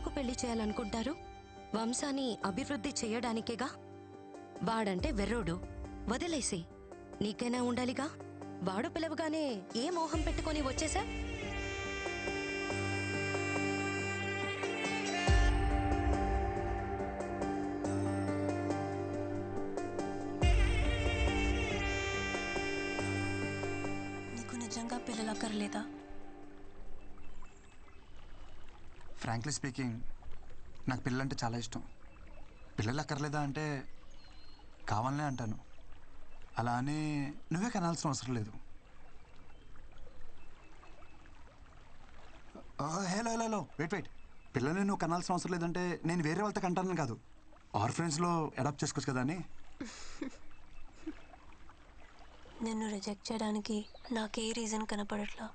ఎందుకు పెళ్ళి చేయాలనుకుంటారు? వంశాన్ని అభివృద్ధి చేయడానికేగా? వాడంటే వెర్రోడు. వదిలేసి. నీకైనా ఉండాలిగా? వాడు పిలవగానే ఏ మోహం పెట్టుకొని వచ్చేసా నీకు నిజంగా పిల్లలు ఫ్రాంక్లీ స్పీకింగ్ నాకు పిల్లలంటే చాలా ఇష్టం. పిల్లలు అక్కర్లేదా అంటే కావాలనే అంటాను. అలా అని నువ్వే కనాల్సిన అవసరం లేదు. Hello hello hello wait wait. పిల్లల్ని నువ్వు కనాల్సిన అవసరం లేదంటే నేను వేరే వాళ్ళతో కంటాను కాదు. ఆర్ఫరెన్స్లో అడాప్ట్ చేసుకోవచ్చు కదా అని. నిన్ను రిజెక్ట్ చేయడానికి నాకే రీజన్ కనపడట్లా?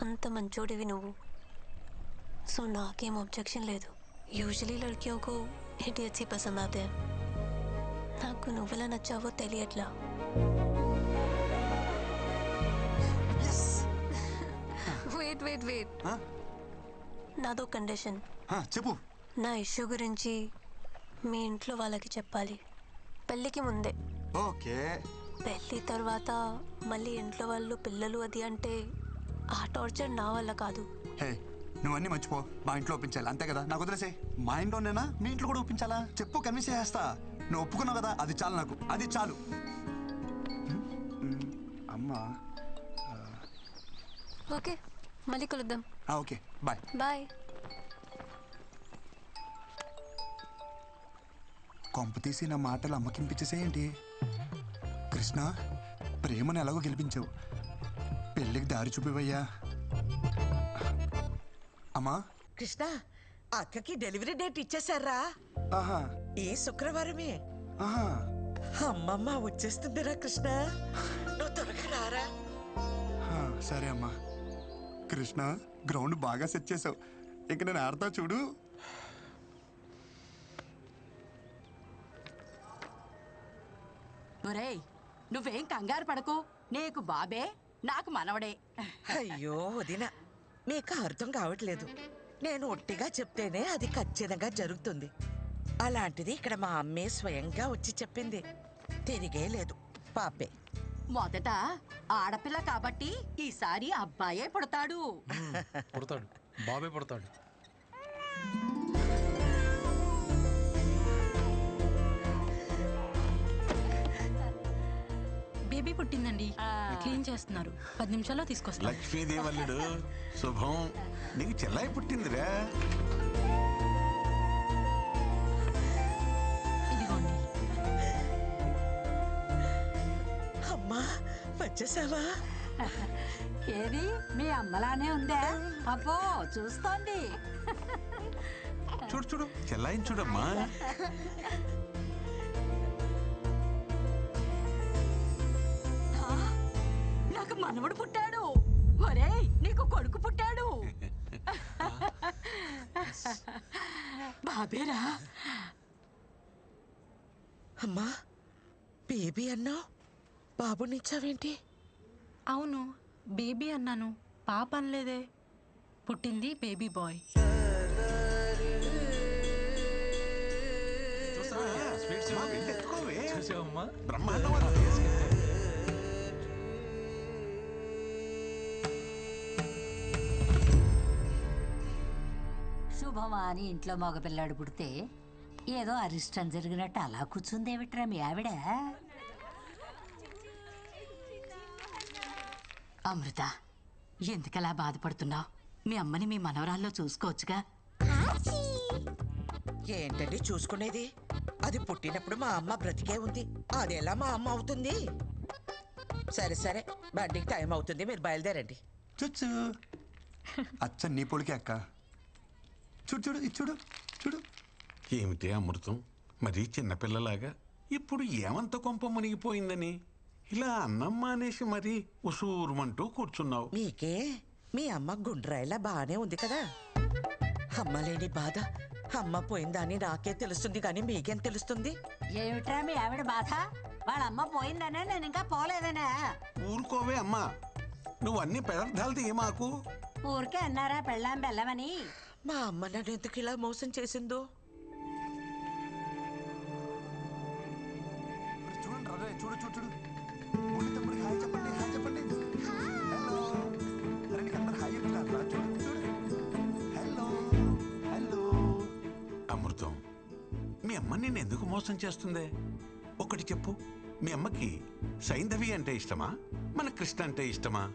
అంత మంచోడివి నువ్వు. సో నాకేం అబ్జెక్షన్ లేదు. యూజువలీ లడ్కీకు ఇడియట్స్ పసంద్ ఆతే నాకు నువ్వెలా నచ్చావో తెలియట్లా. వెయిట్ వెయిట్ వెయిట్ నాదో కండిషన్ చెప్పు. నా ఇష్యూ గురించి మీ ఇంట్లో వాళ్ళకి చెప్పాలి. పెళ్ళికి ముందే. ఓకే. పెళ్ళి తర్వాత మళ్ళీ ఇంట్లో వాళ్ళు పిల్లలు అది అంటే ఆ టార్చర్ నా వల్ల కాదు. నువ్వన్నీ మర్చిపో. మా ఇంట్లో ఒప్పించాలి. అంతే కదా? నాకు వదిలేసే మా ఇంట్లోనేనా మీ ఇంట్లో కూడా ఒప్పించాలా? చెప్పు కన్విన్స్ చేస్తా నువ్వు ఒప్పుకున్నావు కదా? అది చాలు నాకు. అది చాలు. అమ్మా. ఓకే. మళ్ళీ కలుద్దాం. ఆ, ఓకే. బాయ్. బాయ్. కొంప తీసి నా మాటలు అమ్మకింపించేసేయండి కృష్ణ ప్రేమను ఎలాగో గెలిపించావు. పెళ్ళికి దారి చూపివయ్యా. అమ్మా. కృష్ణ అక్కకి డెలివరీ డేట్ ఇచ్చేసారా ఆహా. ఈ శుక్రవారమే. ఆహా. అమ్మమ్మ వచ్చేస్తుందిరా కృష్ణ. నువ్వు త్వరగా రారా. ఆ, సరే అమ్మా. కృష్ణ గ్రౌండ్ బాగా సెట్ చేసావు. ఇక నేను ఆడతా చూడు. ఒరేయ్ నువ్వేం కంగారు పడకు. నీకు బాబే నాకు మనవడే. అయ్యో వదిన. మీకు అర్థం కావట్లేదు. నేను ఒట్టిగా చెప్తేనే అది ఖచ్చితంగా జరుగుతుంది. అలాంటిది ఇక్కడ మా అమ్మే స్వయంగా వచ్చి చెప్పింది. తిరిగే లేదు. పాపే. మొదట ఆడపిల్ల కాబట్టి ఈసారి అబ్బాయే పుడతాడు. పుడతాడు. బాబే పుడతాడు. పుట్టిందండి క్లీన్ చేస్తున్నారు. పది నిమిషాల్లో తీసుకొస్తాను లక్ష్మీదేవల్లుడు శుభం. నీకు చెల్లాయి పుట్టిందిరా. ఇదిగోండి. అమ్మా వచ్చేసావా? ఏది? మీ అమ్మలానే ఉందా? అబ్బో చూస్తోంది. చూడు చూడు. చెల్లాయిని మనవడు పుట్టాడు. ఒరేయ్ నీకు కొడుకు పుట్టాడు. బాబేరా. అమ్మా బేబీ అన్నావు? బాబునిచ్చావేంటి? అవును బేబీ అన్నాను. పాప అనలేదే. పుట్టింది బేబీ బాయ్. చూసావమ్మా బ్రహ్మాండం శుభమా అని ఇంట్లో మగపిల్లాడు పుడితే ఏదో అరిష్టం జరిగినట్టు అలా కూర్చుందేమిట్రా మీ ఆవిడ? అమృత ఎందుకలా బాధపడుతున్నావు? మీ అమ్మని మీ మనవరాల్లో చూసుకోవచ్చుగా? ఏంటండి చూసుకునేది? అది పుట్టినప్పుడు మా అమ్మ బ్రతికే ఉంది. అది ఎలా మా అమ్మ అవుతుంది? సరే సరే. బండికి టైం అవుతుంది. మీరు బయలుదేరండి. చుచ్చు. అచ్చ నీ పొడికే అక్క. చూడు చూడు ఇది చూడు చూడు. ఏమిటి అమృతం? మరీ చిన్నపిల్లలాగా ఇప్పుడు ఏమంత కొంప మునిగిపోయిందని? ఇలా అన్నం మానేసి మరీ ఉసూరుమంటూ కూర్చున్నావు. మీకే మీ అమ్మ గుండ్రాయిలా బాగానే ఉంది కదా? అమ్మ లేని బాధ. అమ్మ పోయిందని నాకే తెలుస్తుంది కానీ మీకేం తెలుస్తుంది? ఏమిట్రా మీ ఆవిడ బాధ? వాళ్ళ అమ్మ పోయిందనే నేను ఇంకా పోలేదనే. ఊరుకోవే అమ్మా. నువ్వు అన్ని పదార్థాలు తీయమాకు ఊరికే అన్నారా పెళ్ళాం బెల్లమని? మా అమ్మ నన్ను ఎందుకు ఇలా మోసం చేసిందో? చూడండి రా చూడు చూడు చూడు. బుల్లి తమ్ముడికి హాయ్ చెప్పండి హాయ్ చెప్పండి. హలో అరే నీకు అందరు హాయ్ చెప్తారు రా చూడు చూడు. హలో హలో అమృతం మీ అమ్మ నిన్ను ఎందుకు మోసం చేస్తుంది? ఒకటి చెప్పు. మీ అమ్మకి సైంధవి అంటే ఇష్టమా? మన కృష్ణ అంటే ఇష్టమా?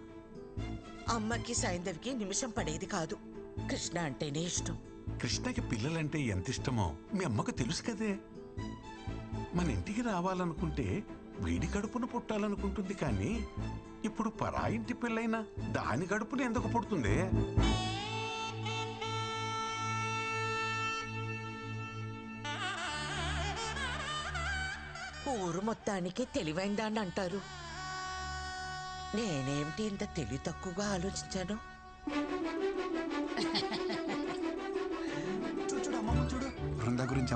అమ్మకి సైంధవికి నిమిషం పడేది కాదు. కృష్ణ అంటేనే ఇష్టం. కృష్ణకి పిల్లలంటే ఎంత ఇష్టమో మీ అమ్మకు తెలుసు కదే. మన ఇంటికి రావాలనుకుంటే వీడి కడుపున పుట్టాలనుకుంటుంది కానీ ఇప్పుడు పరాయింటి పిల్లైనా దాని కడుపున ఎందుకు పుడుతుంది? ఊరు మొత్తానికి తెలివైందాన్ని అంటారు. నేనేమిటి ఇంత తెలివి తక్కువగా ఆలోచించాను?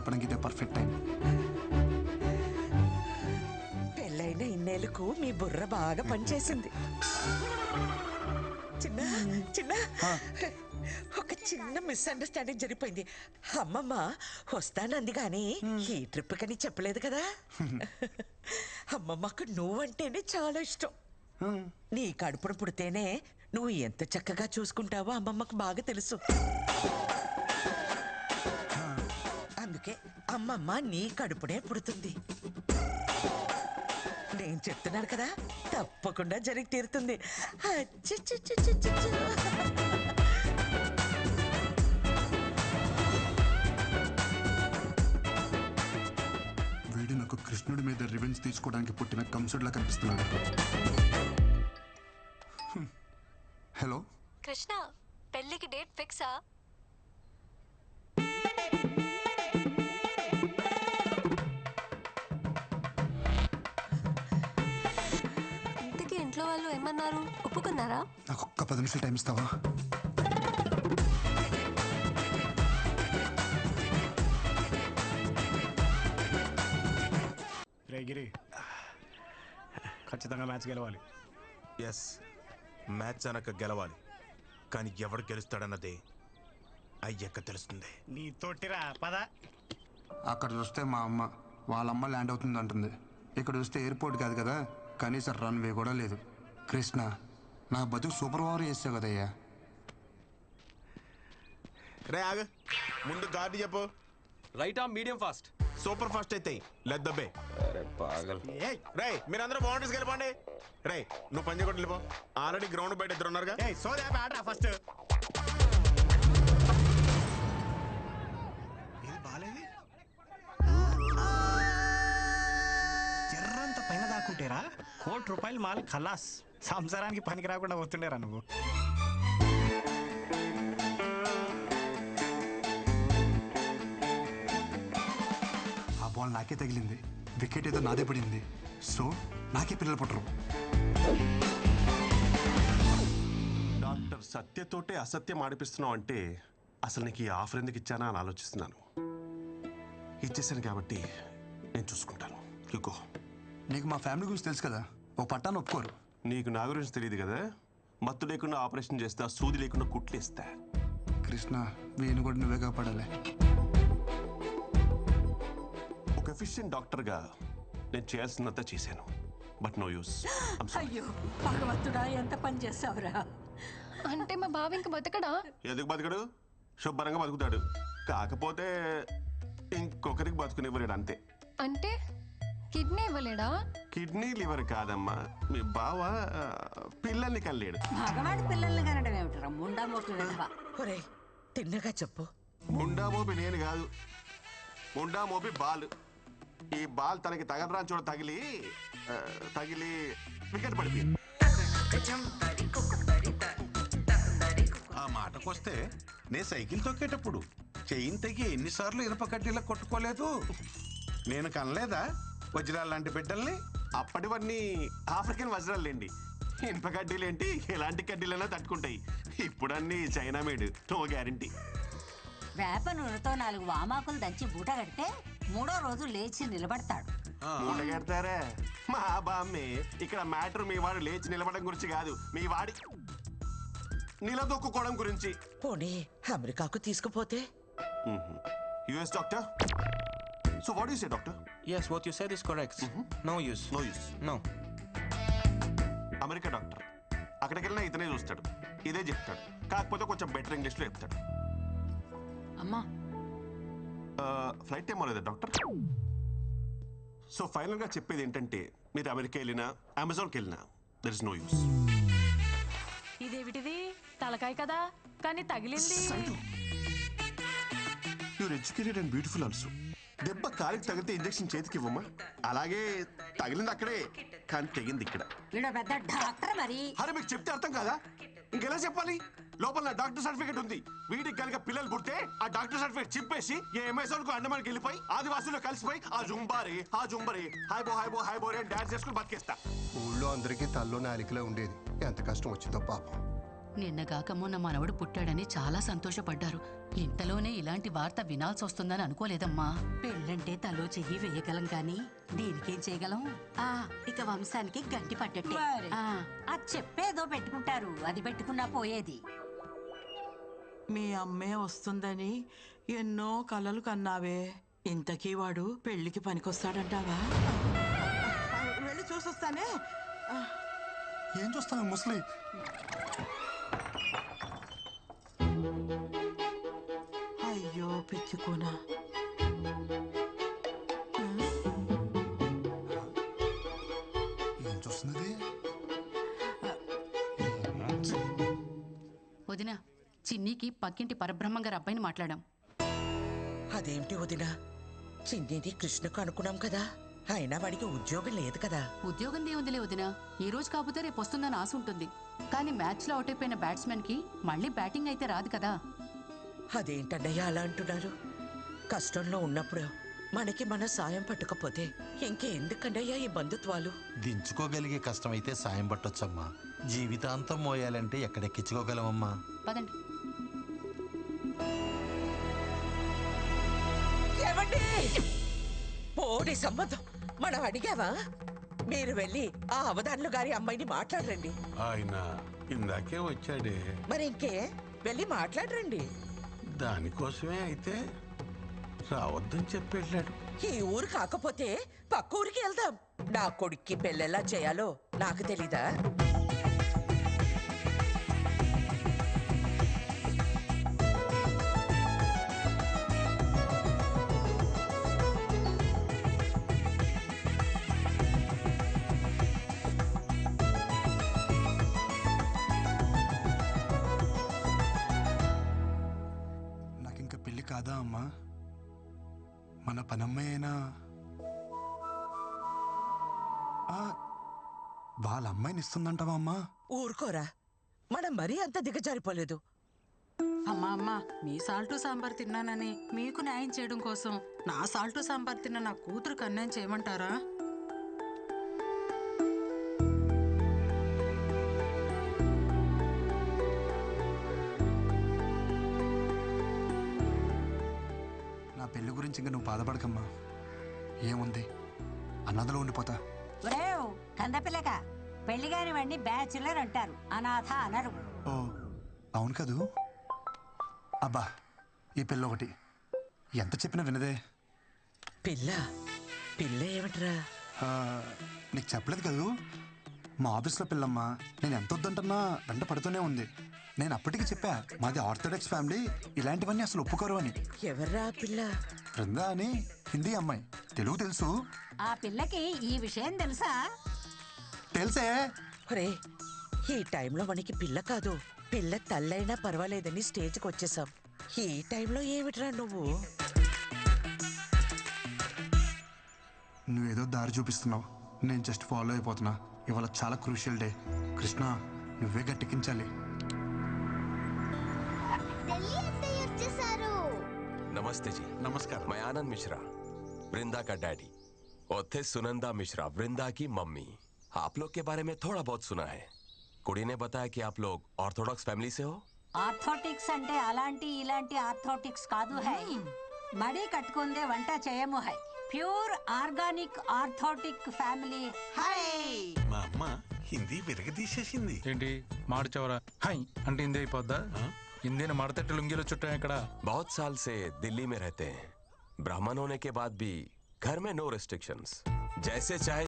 చెప్పడానికి ఇదే పర్ఫెక్ట్ టైం పెళ్ళైన ఇన్నేళ్ళకు మీ బుర్ర బాగా పనిచేసింది. చిన్న చిన్న ఒక చిన్న మిస్అండర్స్టాండింగ్ జరిగిపోయింది. అమ్మమ్మ వస్తానంది కానీ ఈ ట్రిప్ కని చెప్పలేదు కదా? అమ్మమ్మకు నువ్వంటేనే చాలా ఇష్టం. నీ కడుపున పుడితేనే నువ్వు ఎంత చక్కగా చూసుకుంటావో అమ్మమ్మకు బాగా తెలుసు. అమ్మమ్మ నీ కడుపునే పుడుతుంది. నేను చెప్తున్నాను కదా తప్పకుండా జరిగి తీరుతుంది. వీడు నాకు కృష్ణుడి మీద రివెంజ్ తీసుకోవడానికి పుట్టిన కంసుడిలా కనిపిస్తున్నాడు. ఏమన్నారు? ఒప్పుకున్నారా? నాకు ఒక్క పది నిమిషాలు టైం ఇస్తావా? రే గిరి. ఖచ్చితంగా మ్యాచ్ గెలవాలి. ఎస్ మ్యాచ్ అనక గెలవాలి. కానీ ఎవడు గెలుస్తాడన్నదే అయ్యక్క తెలుస్తుంది. నీ తొట్టిరా పద. అక్కడ చూస్తే మా అమ్మ వాళ్ళ అమ్మ ల్యాండ్ అవుతుంది అంటుంది ఇక్కడ చూస్తే ఎయిర్పోర్ట్ కాదు కదా? కనీసం రన్వే కూడా లేదు. కృష్ణ నా బతుకు సూపర్ ఓవర్ చేసావు కదయ్యా. రే ఆగ. ముందు గాడి చెప్పు. Right arm medium fast super fast అయితే లెట్ దబ్బే ఏయ్ రే మీరందరూ బౌండరీస్ వెళ్ళిపోండి. రే నువ్వు పంజ కొట్టి వెళ్ళిపో. ఆల్రెడీ గ్రౌండ్ బయట ఇద్దరు ఉన్నారుగా. ఏయ్ సోదే ఆట ఫస్ట్ ఇది బాలేదు ఎర్రంత పైన దాక్కుంటేరా కోటి రూపాయలు మాల్ ఖలాస్. సంసారానికి పనికి రాకుండా పోతుండేరా నువ్వు. ఆ బాల్ నాకే తగిలింది. వికెట్ ఏదో నాదే పడింది. సో నాకే పిల్లలు పుట్టరు. డాక్టర్ సత్యతోటే అసత్యం ఆడిపిస్తున్నావు అంటే అసలు నీకు ఈ ఆఫర్ ఎందుకు ఇచ్చానా అని ఆలోచిస్తున్నాను. ఇచ్చేసాను కాబట్టి నేను చూసుకుంటాను. యుగో నీకు మా ఫ్యామిలీ గురించి తెలుసు కదా. ఓ పట్టాన్ని ఒప్పుకోరు. నీకు నా గురించి తెలియదు కదా? మత్తు లేకుండా ఆపరేషన్ చేస్తా సూది లేకుండా కుట్లేస్తా. కృష్ణ వీని కూడా నువ్వే కాపాడాలి. ఒక ఎఫిషియెంట్ డాక్టర్గా నేను చేయాల్సినంత చేశాను. బట్ నో యూస్ అయ్యో భగవంతుడా ఎంత పని చేస్తావురా అంటే మా బావ ఇంక బతకడా? ఎందుకు బతకడు? శుభ్రంగా బతుకుతాడు. కాకపోతే ఇంకొకరికి బతుకునివ్వలేడు అంతే. అంటే? కిడ్నీ ఇవ్వలేడా? కిడ్నీ లివర్ కాదమ్మా. మీ బావ ఆ, పిల్లల్ని కల్లేడు మగవాడి పిల్లల్ని కనడం ఏమిటరా? ముండా విధవా ఒరేయ్ తిన్నగా చెప్పు. ముండా మోపి నేను కాదు. ముండా మోపి బాల్. ఈ బాల్ తనకి తగలరాని చోట తగిలి ఆ, తగిలి వికెట్ పడిపోయింది. ఆ మాటకొస్తే నే సైకిల్ తొక్కేటప్పుడు చెయ్యిని తెగి ఎన్నిసార్లు ఇనప కడ్డీలా కొట్టుకోలేదు. నేను కనలేదా? వజ్రాల లాంటి బిడ్డల్ని అప్పటివన్నీ ఆఫ్రికన్ వజ్రాలేండి ఇనుప కడ్డీలేంటి ఎలాంటి కడ్డీలైనా తట్టుకుంటాయి. ఇప్పుడన్నీ చైనా మేడ్ నో గ్యారంటీ. వేప నూనెతో నాలుగు వామాకులు దంచి బూట కడితే మూడో రోజు లేచి నిలబడతాడు. మూట కడతారా? మా బామ్మే ఇక్కడ మ్యాటర్ మీ వాడు లేచి నిలబడడం గురించి కాదు. మీ వాడి నిలదొక్కుకోవడం గురించి. పోనీ అమెరికాకు తీసుకుపోతే? US doctor? So what you say doctor? Yes, what you said is correct. No use. No use No. America doctor. అక్కడికి వెళ్ళినా ఇతనే చూస్తాడు. ఇదే చెప్తాడు. కాకపోతే కొంచెం బెటర్ ఇంగ్లీష్లో చెప్తాడు. అమ్మా. ఫ్లైట్ టైం అవ్వలేదా డాక్టర్? సో ఫైనల్గా చెప్పేది ఏంటంటే మీరు అమెరికా వెళ్ళినా అమెజాన్కి వెళ్ళినా దర్ ఇస్ నో యూస్ ఇదేమిటిది తలకాయ కదా. కానీ తగిలింది. You're educated and beautiful also దెబ్బ కాలికి తగిలితే ఇంజెక్షన్ చేతికి ఇవ్వమ్మా అలాగే తగిలింది అక్కడే కానీ తెగింది ఇక్కడ. వీడు పెద్ద డాక్టర్ మరి. అరే మీకు చెప్తే అర్థం కాదా? ఇంకెలా చెప్పాలి? లోపల నా డాక్టర్ సర్టిఫికేట్ ఉంది. వీడికి కనుక పిల్లలు పుడితే ఆ డాక్టర్ సర్టిఫికేట్ చింపేసి ఏ అమెజాన్కు అండమానికి వెళ్ళిపోయి ఆదివాసుల్లో కలిసిపోయి ఆ జుంబారే ఆ జుంబరే హాయ్ బో హాయ్ బో హాయ్ బో అని డాన్స్ చేసుకుని బతికేస్తా. ఊళ్ళో అందరికీ తల్లోనే అలికిలో ఉండేది. ఎంత కష్టం వచ్చిందో పాపం. నిన్నగాక మొన్న మనవడు పుట్టాడని చాలా సంతోషపడ్డారు. ఇంతలోనే ఇలాంటి వార్త వినాల్సి వస్తుందని అనుకోలేదమ్మా. పెళ్ళంటే తలో చెయ్యి వేయగలం కానీ దీనికేం చేయగలం? ఆ ఇక వంశానికి గంటి మరి. ఆ, అది చెప్పేదో పెట్టుకుంటారు. అది పెట్టుకున్నా పోయేది. మీ అమ్మే వస్తుందని ఎన్నో కలలు కన్నావే. ఇంతకీ వాడు పెళ్ళికి పనికొస్తాడంటావా? వెళ్ళి చూసొస్తానే. ఏం చూస్తాను ముసలి? అయ్యో పిచ్చుకోనా. చూస్తున్నది? వదిన చిన్నికి పక్కింటి పరబ్రహ్మం గారి అబ్బాయిని మాట్లాడాం. అదేమిటి వదిన? చిన్నిది కృష్ణకు అనుకున్నాం కదా. అయినా వాడికి ఉద్యోగం లేదు కదా. ఉద్యోగం దేవుందిలే వదిన. ఈ రోజు కాకపోతే రేపు వస్తుందని ఆశ ఉంటుంది. కానీ మ్యాచ్లో అవుట్ అయిపోయిన బ్యాట్స్మెన్కి మళ్ళీ బ్యాటింగ్ అయితే రాదు కదా. అదేంటన్నయ్య అలా అంటున్నారు? కష్టంలో ఉన్నప్పుడు మనకి మన సాయం పట్టకపోతే ఇంకెందుకన్నయ్యా ఈ బంధుత్వాలు? దించుకోగలిగే కష్టమైతే సాయం పట్టొచ్చమ్మా. జీవితాంతం మోయాలంటే ఎక్కడెక్కించుకోగలమమ్మా. పదండి. పోడి సంబంధం. మనం అడిగావా? మీరు వెళ్ళి ఆ అవధానులు గారి అమ్మాయిని మాట్లాడరండి. ఆయన ఇందాకే వచ్చాడే. మరి ఇంకే? వెళ్ళి మాట్లాడరండి. దానికోసమే అయితే రావద్దని చెప్పి వెళ్ళాడు ఈ ఊరు కాకపోతే పక్క ఊరికి వెళ్దాం. నా కొడుక్కి పెళ్ళెలా చేయాలో నాకు తెలీదా? ఆ, వాళ్ళ అమ్మాయిని ఇస్తుందంటావా అమ్మా? ఊరుకోరా. మనం మరీ అంత దిగజారిపోలేదు. అమ్మా అమ్మా మీ సాల్టు సాంబార్ తిన్నానని మీకు న్యాయం చేయడం కోసం నా సాల్టు సాంబార్ తిన్న నా కూతురు అన్యాయం చేయమంటారా? బాధపడకమ్మా. ఏముంది? అన్నదలో ఉండిపోతా. ఒరేవ్ కందపిల్లక పెళ్ళి కాని వాడిని బ్యాచులర్ అంటారు. అనాథ అనరు. ఓ అవును కదూ? అబ్బా ఈ పిల్ల ఒకటి ఎంత చెప్పినా వినదే. పిల్ల? పిల్ల ఏమిట్రా? ఆ, నీకు చెప్పలేదు కదూ? మా ఆఫీస్లో పిల్లమ్మ నేను ఎంత వద్దంటున్నా వెంట పడుతూనే ఉంది. నేను అప్పటికి చెప్పా మాది ఆర్థోడాక్స్ ఫ్యామిలీ ఇలాంటివన్నీ అసలు ఒప్పుకోరు అని ఎవర్రా ఆ పిల్ల? బృందా అని హిందీ అమ్మాయి. తెలుగు తెలుసు. ఆ పిల్లకి ఈ విషయం తెలుసా? తెలుసే. ఒరే ఈ టైంలో మనకి పిల్ల కాదు. పిల్ల తల్లైనా పర్వాలేదని స్టేజ్కి వచ్చేసాం ఈ టైంలో ఏమిట్రా నువ్వు? నువ్వేదో దారి చూపిస్తున్నావు. నేను జస్ట్ ఫాలో అయిపోతున్నా. ఇవాళ చాలా క్రూషియల్ డే కృష్ణ నువ్వే గట్టెక్కించాలి नमस्ते जी नमस्कार मैं आनंद मिश्रा वृंदा का डैडी और थे सुनंदा मिश्रा वृंदा की मम्मी आप लोग के बारे में थोड़ा बहुत सुना है कुड़ी ने बताया कि आप लोग ऑर्थोडॉक्स फैमिली से हो ఆర్థోటిక్స్ అంటే అలాంటి ఇలాంటి ఆర్థోటిక్స్ కాదు హై మడి కట్టుకుందే వంట చేయము హై ప్యూర్ ఆర్గానిక్ ఆర్థోటిక్ ఫ్యామిలీ హై మా అమ్మ హిందీ విరగదీసేసింది ఏంటి మాడిచవరా హై అంటే హిందీ అయిపోద్దా इन दिन मरते टुलुंगे चुट्टे हैं कड़ा। बहुत साल से दिल्ली में रहते हैं। ब्राह्मण होने के बाद भी घर में नो रिस्ट्रिक्शंस जैसे चाहे